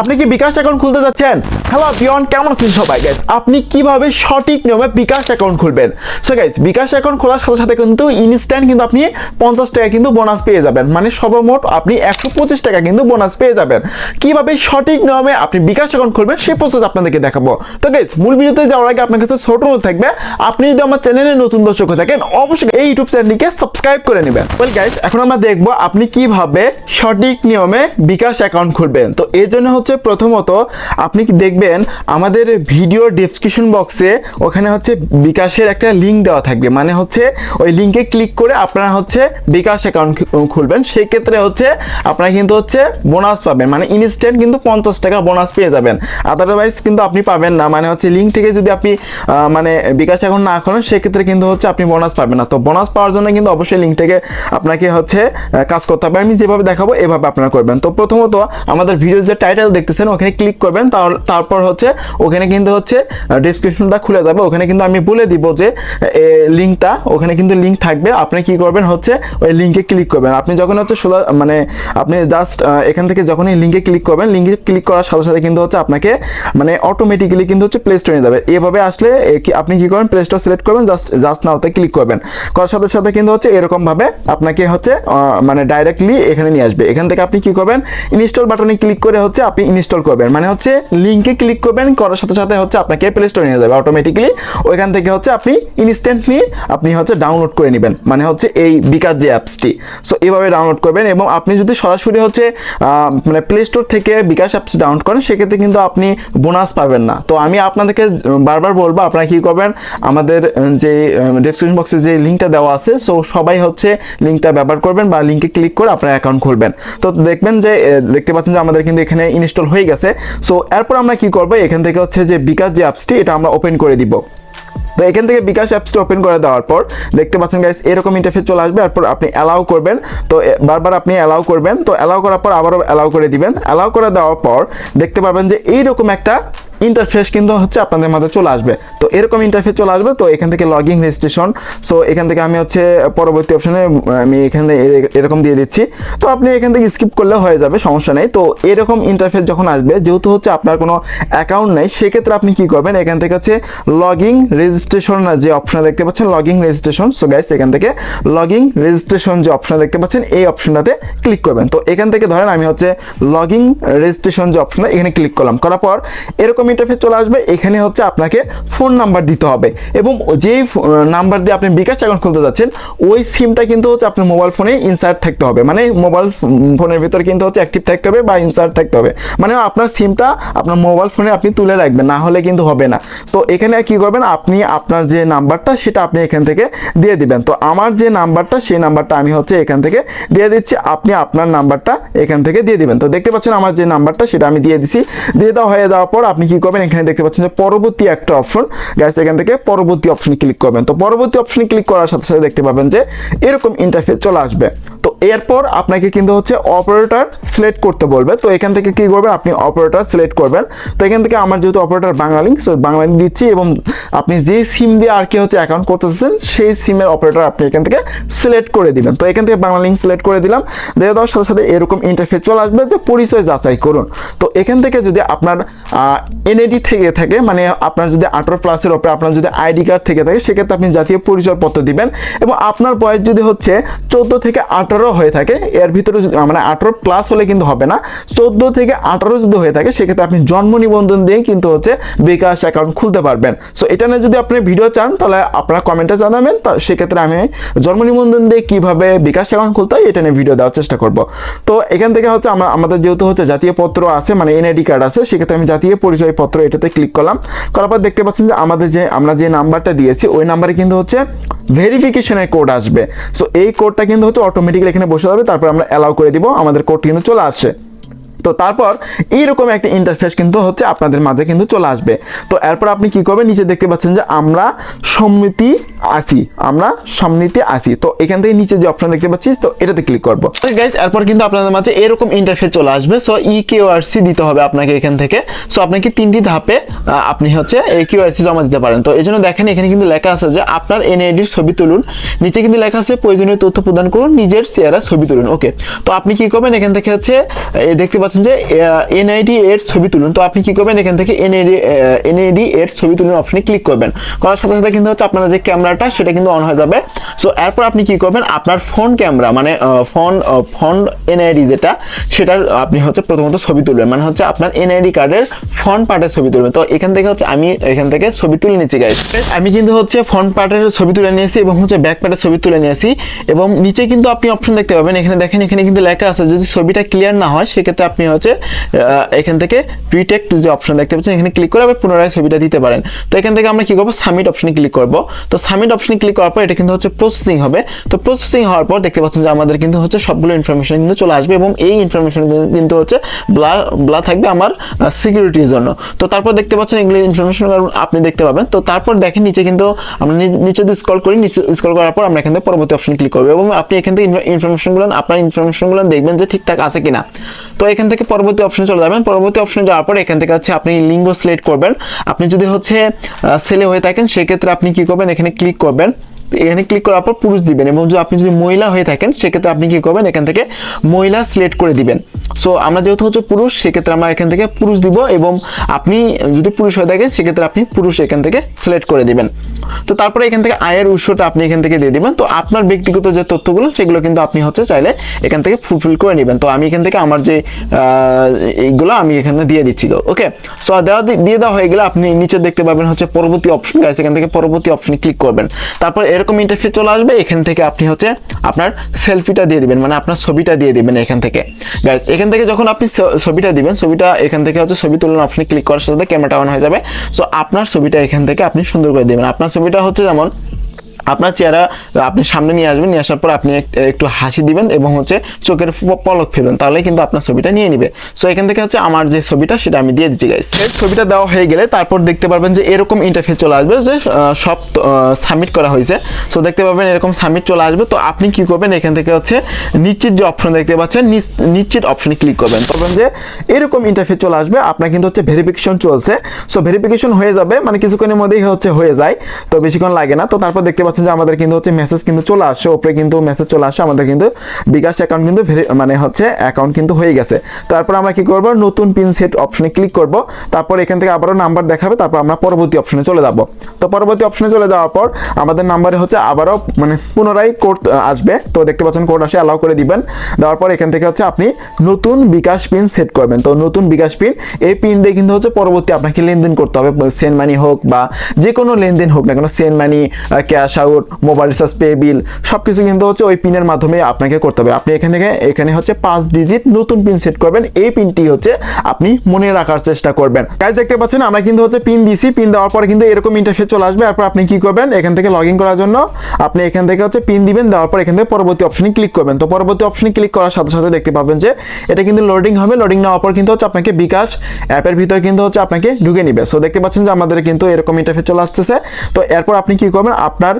আপনি কি বিকাশ অ্যাকাউন্ট খুলতে যাচ্ছেন? হ্যালো বিয়ন কেমন আছেন সবাই? গাইস আপনি কীভাবে সঠিক নিয়মে বিকাশ অ্যাকাউন্ট খুলবেন? সো গাইস বিকাশ অ্যাকাউন্ট খোলার সাথে সাথে কিন্তু ইনস্ট্যান্ট কিন্তু আপনি পঞ্চাশ টাকা কিন্তু বোনাস পেয়ে যাবেন। মানে সর্বমোট আপনি একশো পঁচিশ টাকা কিন্তু বোনাস পেয়ে যাবেন। কীভাবে সঠিক নিয়মে আপনি বিকাশ অ্যাকাউন্ট খুলবেন সেই প্রসেস আপনাদেরকে দেখাবো। তো গাইস মূল ভিডিওতে যাওয়ার আগে আপনার কাছে ছোট অনুরোধ থাকবে, আপনি যদি আমার চ্যানেলে নতুন দর্শক হয়ে থাকেন, অবশ্যই এই ইউটিউব চ্যানেলটিকে সাবস্ক্রাইব করে নেবেন। ওয়েল গাইস এখন আমরা দেখব আপনি কীভাবে সঠিক নিয়মে বিকাশ অ্যাকাউন্ট খুলবেন। তো এর জন্য হচ্ছে প্রথমত আপনি দেখবেন আমাদের ভিডিও ডেসক্রিপশন বক্সে ওখানে হচ্ছে বিকাশের একটা লিঙ্ক দেওয়া থাকবে। মানে হচ্ছে ওই লিঙ্কে ক্লিক করে আপনারা হচ্ছে বিকাশ অ্যাকাউন্ট খুলবেন। সেই ক্ষেত্রে হচ্ছে আপনারা কিন্তু হচ্ছে বোনাস পাবেন। মানে ইনস্ট্যান্ট কিন্তু পঞ্চাশ টাকা বোনাস পেয়ে যাবেন। আদারওয়াইজ কিন্তু আপনি পাবেন না। মানে হচ্ছে লিঙ্ক থেকে যদি আপনি মানে বিকাশ অ্যাকাউন্ট না করেন সেক্ষেত্রে কিন্তু হচ্ছে আপনি বোনাস পাবেন না। তো বোনাস পাওয়ার জন্য কিন্তু অবশ্যই লিঙ্ক থেকে আপনাকে হচ্ছে কাজ করতে হবে। আমি যেভাবে দেখাবো, এভাবে আপনারা করবেন। তো প্রথমত আমাদের ভিডিওর যে টাইটেল দেখতেছেন, ওখানে ক্লিক করবেন তারপর হচ্ছে ওখানে কিন্তু হচ্ছে ডিসক্রিপশনটা খুলে যাবে। ওখানে কিন্তু আমি বলে দিব যে লিঙ্কটা ওখানে কিন্তু লিঙ্ক থাকবে। আপনি কি করবেন হচ্ছে, ওই লিঙ্কে ক্লিক করবেন। আপনি যখন হচ্ছে সোলা মানে আপনি জাস্ট এখান থেকে যখন এই লিঙ্কে ক্লিক করবেন লিঙ্কে ক্লিক করার সাথে সাথে কিন্তু হচ্ছে আপনাকে মানে অটোমেটিক্যালি কিন্তু হচ্ছে প্লে স্টোরে যাবে। এভাবে আসলে আপনি কি করবেন প্লে স্টোর সিলেক্ট করবেন জাস্ট জাস্ট নাওতে ক্লিক করবেন। করার সাথে সাথে কিন্তু হচ্ছে এরকম ভাবে আপনাকে হচ্ছে মানে ডাইরেক্টলি এখানে নিয়ে আসবে। এখান থেকে আপনি কি করবেন ইনস্টল বাটনে ক্লিক করে হচ্ছে আপনি ইনস্টল করবেন। মানে হচ্ছে লিঙ্কে ক্লিক করবেন, করার সাথে সাথে হচ্ছে আপনাকে প্লে স্টোরে নিয়ে যাবে অটোমেটিক্যালি ওইখান থেকে হচ্ছে আপনি ইনস্ট্যান্টলি আপনি হচ্ছে ডাউনলোড করে নেবেন। মানে হচ্ছে এই বিকাশ যে অ্যাপসটি। সো এইভাবে ডাউনলোড করবেন এবং আপনি যদি সরাসরি হচ্ছে মানে প্লে স্টোর থেকে বিকাশ অ্যাপস ডাউনলোড করেন, সেক্ষেত্রে কিন্তু আপনি বোনাস পাবেন না। তো আমি আপনাদেরকে বারবার বলব, আপনারা কি করবেন, আমাদের যে ডেসক্রিপশন বক্সে যে লিঙ্কটা দেওয়া আছে সো সবাই হচ্ছে লিঙ্কটা ব্যবহার করবেন বা লিঙ্কে ক্লিক করে আপনার অ্যাকাউন্ট খুলবেন। তো দেখবেন যে দেখতে পাচ্ছেন যে আমাদের কিন্তু এখানে ইনস্টল হয়ে গেছে। সো এরপর আমরা কি করব? এখান থেকে হচ্ছে যে বিকাশ যে অ্যাপসটি এটা আমরা ওপেন করে দিব। তো এখান থেকে বিকাশ অ্যাপসটি ওপেন করে দেওয়ার পর, দেখতে পাচ্ছেন গাইস এরকম ইন্টারফেস চলে আসবে। এরপর আপনি অ্যালাউ করবেন। তো বারবার আপনি অ্যালাউ করবেন। তো অ্যালাউ করার পর আবারও অ্যালাউ করে দিবেন। অ্যালাউ করে দেওয়ার পর, দেখতে পাবেন যে এইরকম একটা ইন্টারফেস কিন্তু হচ্ছে আপনাদের মাঝে চলে আসবে। তো এরকম ইন্টারফেস চলে আসবে, তো এখান থেকে লগিং রেজিস্ট্রেশন সো এখান থেকে আমি হচ্ছে পরবর্তী অপশনে আমি এখানে এরকম দিয়ে দিচ্ছি। তো আপনি এখান থেকে স্কিপ করলে হয়ে যাবে, সমস্যা নেই। তো এরকম ইন্টারফেস যখন আসবে, যেহেতু হচ্ছে আপনার কোনো অ্যাকাউন্ট নেই, সেক্ষেত্রে আপনি কি করবেন? এখান থেকে হচ্ছে লগিং রেজিস্ট্রেশন যে অপশন দেখতে পাচ্ছেন লগিং রেজিস্ট্রেশন সো গাইস এখান থেকে লগ লগিং রেজিস্ট্রেশন যে অপশন দেখতে পাচ্ছেন, এই অপশনটাতে ক্লিক করবেন। তো এখান থেকে ধরেন আমি হচ্ছে লগিং রেজিস্ট্রেশন যে অপশন এখানে ক্লিক করলাম। করার পর এরকম ইন্টারফেস চলে আসবে, এখানে হচ্ছে আপনাকে ফোন নাম্বার দিতে হবে। এবং যেই নাম্বার দিয়ে আপনি বিকাশ অ্যাকাউন্ট খুলতে যাচ্ছেন, ওই সিমটা কিন্তু হচ্ছে আপনার মোবাইল ফোনে ইনসার্ট থাকতে হবে। মানে মোবাইল ফোনের ভিতরে কিন্তু হচ্ছে অ্যাক্টিভ থাকতে হবে বা ইনসার্ট থাকতে হবে। মানে আপনার সিমটা আপনার মোবাইল ফোনে আপনি তুলে রাখবেন, না হলে কিন্তু হবে না। তো এখানে কি করবেন, আপনি আপনার যে নাম্বারটা সেটা আপনি এখান থেকে দিয়ে দিবেন। তো, আমার যে নাম্বারটা সেই নাম্বারটা আমি হচ্ছে এখান থেকে দিয়ে দিচ্ছি। আপনি আপনার নাম্বারটা এখান থেকে দিয়ে দিবেন। তো, দেখতে পাচ্ছেন, আমার যে নাম্বারটা সেটা আমি দিয়ে দিছি। দিয়ে দেওয়া হয়ে যাওয়ার পর আপনি কি করবেন? এখানে দেখতে পাচ্ছেন যে পরবর্তী একটা অপশন গ্যাস এখান থেকে পরবর্তী অপশনে ক্লিক করবেন। তো পরবর্তী অপশনে ক্লিক করার সাথে সাথে দেখতে পাবেন যে এরকম ইন্টারফেস চলে আসবে। তো এরপর আপনাকে কিন্তু হচ্ছে অপারেটর সিলেক্ট করতে বলবে। তো এখান থেকে কি করবেন? আপনি অপারেটর সিলেক্ট করবেন। তো এখান থেকে আমার যেহেতু অপারেটর বাঙালি সো বাঙালি দিচ্ছি এবং আপনি যে সিম দিয়ে আর কি হচ্ছে অ্যাকাউন্ট করতেছেন, সেই সিমের অপারেটর আপনি এখান থেকে সিলেক্ট করে দিবেন। তো এখান থেকে বাংলা সিলেক্ট করে দিলাম। দিয়ে দেওয়ার সাথে সাথে এরকম ইন্টারফেস চলে আসবে যে পরিচয় যাচাই করুন। তো এখান থেকে যদি আপনার এনএডি থেকে থাকে মানে আপনার যদি আঠারো প্লাসের ওপরে আপনার যদি আইডি কার্ড থেকে থাকে, সেক্ষেত্রে আপনি জাতীয় পরিচয়পত্র দিবেন এবং আপনার বয়স যদি হচ্ছে চোদ্দ থেকে আঠারো হয়ে থাকে, এর ভিতরে মানে আঠারো প্লাস হলে কিন্তু হবে না, চোদ্দ থেকে আঠারো যদি হয়ে থাকে, সেক্ষেত্রে আপনি জন্ম নিবন্ধন দিয়ে কিন্তু হচ্ছে বিকাশ অ্যাকাউন্ট খুলতে পারবেন। সো এটা নিয়ে যদি আপনি ভিডিও চান, তাহলে আপনারা কমেন্টে জানাবেন, তা সেক্ষেত্রে আমি জন্ম নিবন্ধন দিয়ে কীভাবে বিকাশ অ্যাকাউন্ট খুলতে হয়, এটা নিয়ে ভিডিও দেওয়ার চেষ্টা করব। তো, এখান থেকে হচ্ছে আমরা আমাদের যেহেতু হচ্ছে জাতীয় পত্র আছে মানে এনআইডি কার্ড আছে, সেক্ষেত্রে আমি জাতীয় পরিচয়পত্র এটাতে ক্লিক করলাম। করার পর দেখতে পাচ্ছেন যে আমাদের যে, আমরা যে নাম্বারটা দিয়েছি, ওই নাম্বারে কিন্তু হচ্ছে ভেরিফিকেশনের কোড আসবে। সো এই কোডটা কিন্তু হচ্ছে অটোমেটিক্যালি এখানে বসে যাবে, তারপর আমরা অ্যালাউ করে দিব, আমাদের কোড কিন্তু চলে আসছে। তো তারপর এইরকম একটা ইন্টারফেস কিন্তু হচ্ছে আপনাদের মাঝে কিন্তু চলে আসবে। তো এরপর আপনি কি করবেন? নিচে দেখতে পাচ্ছেন যে আমরা সম্মতি আসি আমরা সম্মতি আসি তো এখান থেকে নিচে যে অপশন দেখতে পাচ্ছিস, তো এটাতে ক্লিক করব। গাইস এরপর কিন্তু আপনাদের মাঝে এরকম ইন্টারফেস চলে আসবে। সো ই কিউআরসি দিতে হবে আপনাকে এখান থেকে। সো আপনাকে তিনটি ধাপে আপনি হচ্ছে এই কিউআরসি জমা দিতে পারেন। তো এই জন্য দেখেন এখানে কিন্তু লেখা আছে যে আপনার এনআইডির ছবি তুলুন। নিচে কিন্তু লেখা আছে প্রয়োজনীয় তথ্য প্রদান করুন, নিজের চেহারা ছবি তুলুন। ওকে তো আপনি কি করবেন? এখান থেকে হচ্ছে দেখতে পাচ্ছেন পাচ্ছেন যে এনআইডি এর ছবি তুলুন। তো আপনি কি করবেন? এখান থেকে এনআইডি এনআইডি এর ছবি তুলুন অপশনে ক্লিক করবেন। করার সাথে সাথে কিন্তু হচ্ছে আপনার যে ক্যামেরাটা, সেটা কিন্তু অন হয়ে যাবে। সো এরপর আপনি কি করবেন? আপনার ফোন ক্যামেরা মানে ফোন ফোন এনআইডি যেটা, সেটার, আপনি হচ্ছে প্রথমত ছবি তুলবেন। মানে হচ্ছে আপনার এনআইডি কার্ডের ফ্রন্ট পার্টের ছবি তুলবেন। তো এখান থেকে হচ্ছে আমি এখান থেকে ছবি তুলে নিচ্ছি গাইস আমি কিন্তু হচ্ছে ফ্রন্ট পার্টের ছবি তুলে নিয়েছি এবং হচ্ছে ব্যাক পার্টের ছবি তুলে নিয়েছি এবং নিচে কিন্তু আপনি অপশন দেখতে পাবেন। এখানে দেখেন, এখানে কিন্তু লেখা আছে, যদি ছবিটা ক্লিয়ার না হয়, সেক্ষেত্রে আপনি হচ্ছে এখান থেকে রিটেক্ট যে অপশন দেখতে পাচ্ছেন, এখানে ক্লিক করে আবার পুনরায় ছবিটা দিতে পারেন। তো এখান থেকে আমরা কি করব? সাবমিট অপশনে ক্লিক করব। তো সাবমিট অপশনে ক্লিক করার পর এটা কিন্তু হচ্ছে প্রসেসিং হবে। তো প্রসেসিং হওয়ার পর দেখতে পাচ্ছেন যে আমাদের কিন্তু হচ্ছে সবগুলো ইনফরমেশন কিন্তু চলে আসবে এবং এই ইনফরমেশন কিন্তু হচ্ছে ব্লা ব্লা থাকবে আমার সিকিউরিটির জন্য। তো তারপর দেখতে পাচ্ছেন এগুলো ইনফরমেশন আপনি দেখতে পাবেন। তো তারপর দেখেন নিচে কিন্তু আমরা নিচে দিয়ে স্ক্রল করি, নিচে স্ক্রল করার পর আমরা এখান থেকে পরবর্তী অপশন ক্লিক করব এবং আপনি এখান থেকে ইনফরমেশনগুলো আপনার ইনফরমেশনগুলো দেখবেন যে ঠিকঠাক আছে কিনা। তো এখান থেকে পরবর্তী অপশন চলে যাবেন। পরবর্তী অপশনে যাওয়ার পর এখান থেকে হচ্ছে আপনি লিঙ্গ সিলেক্ট করবেন। আপনি যদি হচ্ছে ছেলে হয়ে থাকেন, সেক্ষেত্রে আপনি কি করবেন? এখানে ক্লিক করবেন। এখানে ক্লিক করার পর পুরুষ দিবেন এবং যদি আপনি যদি মহিলা হয়ে থাকেন, সেক্ষেত্রে আপনি কি করবেন? এখান থেকে মহিলা সিলেক্ট করে দিবেন। সো আমরা যেহেতু হচ্ছে পুরুষ, সেক্ষেত্রে আমরা এখান থেকে পুরুষ দিব এবং আপনি যদি পুরুষ হয়ে থাকেন, সেক্ষেত্রে আপনি পুরুষ এখান থেকে সিলেক্ট করে দিবেন। তো তারপরে এখান থেকে আয়ের উৎসটা আপনি এখান থেকে দিয়ে দিবেন। তো আপনার ব্যক্তিগত যে তথ্যগুলো, সেগুলো কিন্তু আপনি হচ্ছে চাইলে এখান থেকে ফুলফিল করে নেবেন। তো আমি এখান থেকে আমার যে এইগুলো আমি এখানে দিয়ে দিচ্ছি। ওকে সো দেওয়া দিয়ে দেওয়া হয়ে গেলে আপনি নিচে দেখতে পাবেন হচ্ছে পরবর্তী অপশন গাইস এখান থেকে পরবর্তী অপশনে ক্লিক করবেন। তারপর এরকম ইন্টারফেস চলে আসবে। এখান থেকে আপনি হচ্ছে আপনার সেলফিটা দিয়ে দিবেন। মানে আপনার ছবিটা দিয়ে দিবেন এখান থেকে। গাইস এখান থেকে যখন আপনি ছবিটা দিবেন, ছবিটা এখান থেকে হচ্ছে ছবি তুলন, আপনি ক্লিক করার সাথে ক্যামেরাটা অন হয়ে যাবে। সো আপনার ছবিটা এখান থেকে আপনি সুন্দর করে দিবেন। আপনার ছবিটা হচ্ছে যেমন আপনার চেহারা, আপনি সামনে নিয়ে আসবেন, নিয়ে আসার পর আপনি একটু হাসি দিবেন এবং হচ্ছে চোখের পলক ফেলবেন তাহলে কিন্তু আপনার ছবিটা নিয়ে নিবে। সো এখান থেকে হচ্ছে আমার যে ছবিটা, সেটা আমি দিয়ে দিচ্ছি গাইস ছবিটা দেওয়া হয়ে গেলে তারপর দেখতে পারবেন যে এরকম ইন্টারফেস চলে আসবে যে সব সাবমিট করা হয়েছে। সো দেখতে পাবেন এরকম সাবমিট চলে আসবে। তো আপনি কি করবেন, এখান থেকে হচ্ছে নিশ্চিত যে অপশন দেখতে পাচ্ছেন নিশ্চিত অপশনে ক্লিক করবেন। তখন যে এরকম ইন্টারফেস চলে আসবে, আপনার কিন্তু হচ্ছে ভেরিফিকেশন চলছে। সো ভেরিফিকেশন হয়ে যাবে মানে কিছুক্ষণের মধ্যেই হচ্ছে হয়ে যায়। তো বেশিক্ষণ লাগে না। তো তারপর দেখতে যে আমাদের কিন্তু হচ্ছে মেসেজ কিন্তু চলে আসে, ওপরে কিন্তু মেসেজ চলে আসে, আমাদের কিন্তু বিকাশ অ্যাকাউন্ট কিন্তু মানে হচ্ছে অ্যাকাউন্ট কিন্তু হয়ে গেছে। তারপর আমরা কি করব? নতুন পিন সেট অপশনে ক্লিক করব। তারপর এখান থেকে আবারও নাম্বার দেখাবে, তারপর আমরা পরবর্তী অপশনে চলে যাব। তো পরবর্তী অপশনে চলে যাওয়ার পর আমাদের নাম্বারে হচ্ছে আবারও মানে পুনরায় কোড আসবে। তো দেখতে পাচ্ছেন কোড আসে অ্যালাউ করে দিবেন। দেওয়ার পর এখান থেকে হচ্ছে আপনি নতুন বিকাশ পিন সেট করবেন। তো নতুন বিকাশ পিন এই পিন দিয়ে কিন্তু হচ্ছে পরবর্তী আপনাকে লেনদেন করতে হবে। সেন্ড মানি হোক বা যে কোনো লেনদেন হোক না কেন send money cash out mobile recharge pay bill সব কিছু কিন্তু হচ্ছে ওই পিনের মাধ্যমে আপনাকে করতে হবে। আপনি এখান থেকে, এখানে হচ্ছে পাঁচ ডিজিট নতুন পিন সেট করবেন। এই পিনটি হচ্ছে আপনি মনে রাখার চেষ্টা করবেন। কাজ দেখতে পাচ্ছেন, আমরা কিন্তু হচ্ছে পিন দিছি। পিন দেওয়ার পরে কিন্তু এরকম ইন্টারফেস চলে আসবে। তারপর আপনি কি করবেন? এখান থেকে লগ করার জন্য আপনি এখান থেকে হচ্ছে পিন দিবেন। দেওয়ার পর এখান থেকে পরবর্তী অপশনে ক্লিক করবেন। তো পরবর্তী অপশনে ক্লিক করার সাথে সাথে দেখতে পাবেন যে এটা কিন্তু লোডিং হবে। লোডিং নেওয়ার পর কিন্তু হচ্ছে আপনাকে বিকাশ অ্যাপের ভিতরে কিন্তু হচ্ছে আপনাকে ঢুকে নিবে। সো দেখতে পাচ্ছেন যে আমাদের কিন্তু এরকম ইন্টারফেস চলে আসতেছে। তো এরপর আপনি কি করবেন? আপনার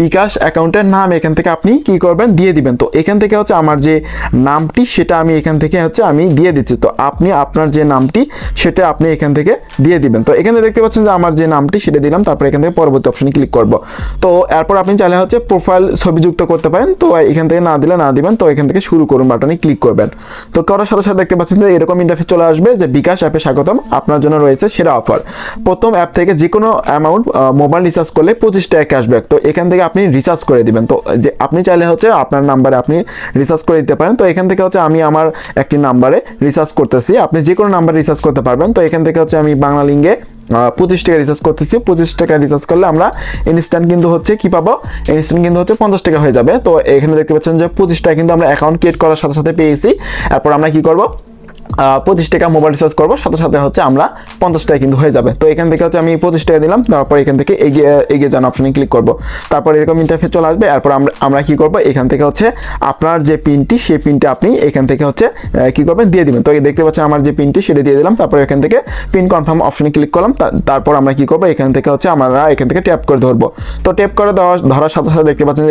বিকাশ অ্যাকাউন্টের নাম এখান থেকে আপনি কি করবেন? দিয়ে দিবেন। তো এখান থেকে হচ্ছে আমার যে নামটি, সেটা আমি এখান থেকে হচ্ছে আমি দিয়ে দিচ্ছি। তো আপনি আপনার যে নামটি, সেটা আপনি এখান থেকে দিয়ে দিবেন। তো এখানে দেখতে পাচ্ছেন যে আমার যে নামটি, সেটা দিলাম। তারপর এখান থেকে পরবর্তী অপশনে ক্লিক করব। তো এরপর আপনি চাইলে হচ্ছে প্রোফাইল ছবি যুক্ত করতে পারেন। তো এখান থেকে না দিলে না দিবেন। তো এখান থেকে শুরু করুন বাটনে ক্লিক করবেন। তো করার সাথে সাথে দেখতে পাচ্ছেন যে এরকম ইন্টারফেস চলে আসবে যে বিকাশ অ্যাপে স্বাগতম। আপনার জন্য রয়েছে সেরা অফার প্রথম অ্যাপ থেকে যে কোনো অ্যামাউন্ট মোবাইল রিচার্জ করলে পঁচিশ টাকা ক্যাশব্যাক তো এখান থেকে আপনি রিচার্জ করে দিবেন। তো, যে আপনি চাইলে হচ্ছে আপনার নাম্বারে আপনি রিচার্জ করে দিতে পারেন। তো, এখান থেকে হচ্ছে আমি আমার একটি নাম্বারে রিচার্জ করতেছি। আপনি যে কোনো নাম্বার রিচার্জ করতে পারবেন। তো, এখান থেকে হচ্ছে আমি বাংলা লিঙ্গে পঁচিশ টাকা রিচার্জ করতেছি। পঁচিশ টাকা রিচার্জ করলে আমরা ইনস্ট্যান্ট কিন্তু হচ্ছে কি পাবো? ইনস্ট্যান্ট কিন্তু হচ্ছে পঞ্চাশ টাকা হয়ে যাবে। তো, এখানে দেখতে পাচ্ছেন যে পঁচিশ টাকা কিন্তু আমরা অ্যাকাউন্ট ক্রিয়েট করার সাথে সাথে পেয়েছি। এরপর আমরা কি করব? পঁচিশ টাকা মোবাইল রিচার্জ করব, সাথে সাথে হচ্ছে আমরা পঞ্চাশ টাকা কিন্তু হয়ে যাবে। তো এখান থেকে হচ্ছে আমি পঁচিশ টাকা দিলাম, তারপর এখান থেকে এগিয়ে এগিয়ে যান অপশনে ক্লিক করব। তারপর এরকম ইন্টারফেস চলে আসবে, এরপর আমরা আমরা কি করব? এখান থেকে হচ্ছে আপনার যে পিনটি সেই পিনটি আপনি এখান থেকে হচ্ছে কি করবেন? দিয়ে দিবেন। তো দেখতে পাচ্ছেন আমার যে পিনটি সেটা দিয়ে দিলাম, তারপর এখান থেকে পিন কনফার্ম অপশনে ক্লিক করলাম তারপর আমরা কি করব? এখান থেকে হচ্ছে আমরা এখান থেকে ট্যাপ করে ধরবো। তো ট্যাপ করে দেওয়া ধরার সাথে সাথে দেখতে পাচ্ছেন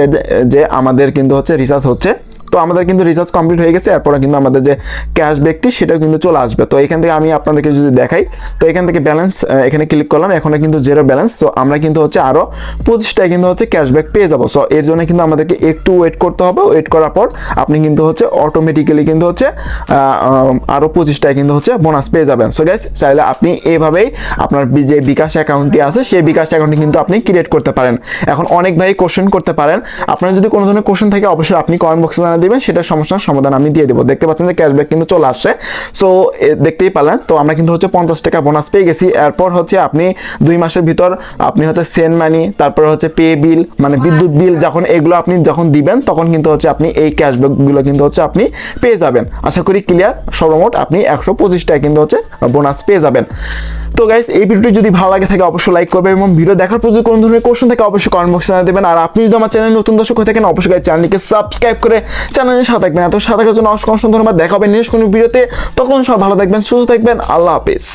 যে আমাদের কিন্তু হচ্ছে রিচার্জ হচ্ছে তো আমাদের কিন্তু রিচার্জ কমপ্লিট হয়ে গেছে, এরপরে কিন্তু আমাদের যে ক্যাশব্যাকটি সেটাও কিন্তু চলে আসবে। তো এখান থেকে আমি আপনাদেরকে যদি দেখাই, তো এখান থেকে ব্যালেন্স এখানে ক্লিক করলাম, এখানে কিন্তু জিরো ব্যালেন্স তো আমরা কিন্তু হচ্ছে আরও পঁচিশটায় কিন্তু হচ্ছে ক্যাশব্যাক পেয়ে যাব। সো এর জন্য কিন্তু আমাদেরকে একটু ওয়েট করতে হবে ওয়েট করার পর আপনি কিন্তু হচ্ছে অটোমেটিক্যালি কিন্তু হচ্ছে আরও পঁচিশটায় কিন্তু হচ্ছে বোনাস পেয়ে যাবেন। সো গ্যাস চাইলে আপনি এভাবেই আপনার যে বিকাশ অ্যাকাউন্টটি আছে, সেই বিকাশ অ্যাকাউন্টটি কিন্তু আপনি ক্রিয়েট করতে পারেন। এখন অনেক ভাই কোশ্চেন করতে পারেন। আপনার যদি কোনো ধরনের কোশ্চেন থাকে, অবশ্যই আপনি কমেন্ট বক্সে দিবেন সেটার সমস্যার সমাধান আমি দিয়ে দেবো। দেখতে পাচ্ছেন যে ক্যাশব্যাক কিন্তু চলে আসছে। সো দেখতেই পারলেন। তো আমরা কিন্তু হচ্ছে পঞ্চাশ টাকা বোনাস পেয়ে গেছি। এরপর হচ্ছে আপনি দুই মাসের ভিতর আপনি হচ্ছে সেন্ড মানি তারপর হচ্ছে পে বিল মানে বিদ্যুৎ বিল যখন এগুলো আপনি যখন দিবেন, তখন কিন্তু হচ্ছে আপনি এই ক্যাশব্যাকগুলো কিন্তু হচ্ছে আপনি পেয়ে যাবেন। আশা করি ক্লিয়ার সর্বমোট আপনি একশো পঁচিশ টাকা কিন্তু হচ্ছে বোনাস পেয়ে যাবেন। তো গাইস এই ভিডিওটি যদি ভালো লাগে থাকে, অবশ্যই লাইক করবেন এবং ভিডিও দেখার পর যদি কোনো ধরনের কোশ্চেন থাকে, অবশ্যই কমেন্ট বক্সে জানিয়ে দেবেন। আর আপনি যদি আমার চ্যানেল নতুন দর্শক হয়ে থাকেন, অবশ্যই চ্যানেলটিকে সাবস্ক্রাইব করে চ্যানেলের সাথে থাকবেন এত সাথে থাকার জন্য অসংখ্য ধন্যবাদ। দেখা হবে নেক্সট কোনো ভিডিওতে। তখন সব ভালো থাকবেন, সুস্থ থাকবেন। আল্লাহ হাফিজ।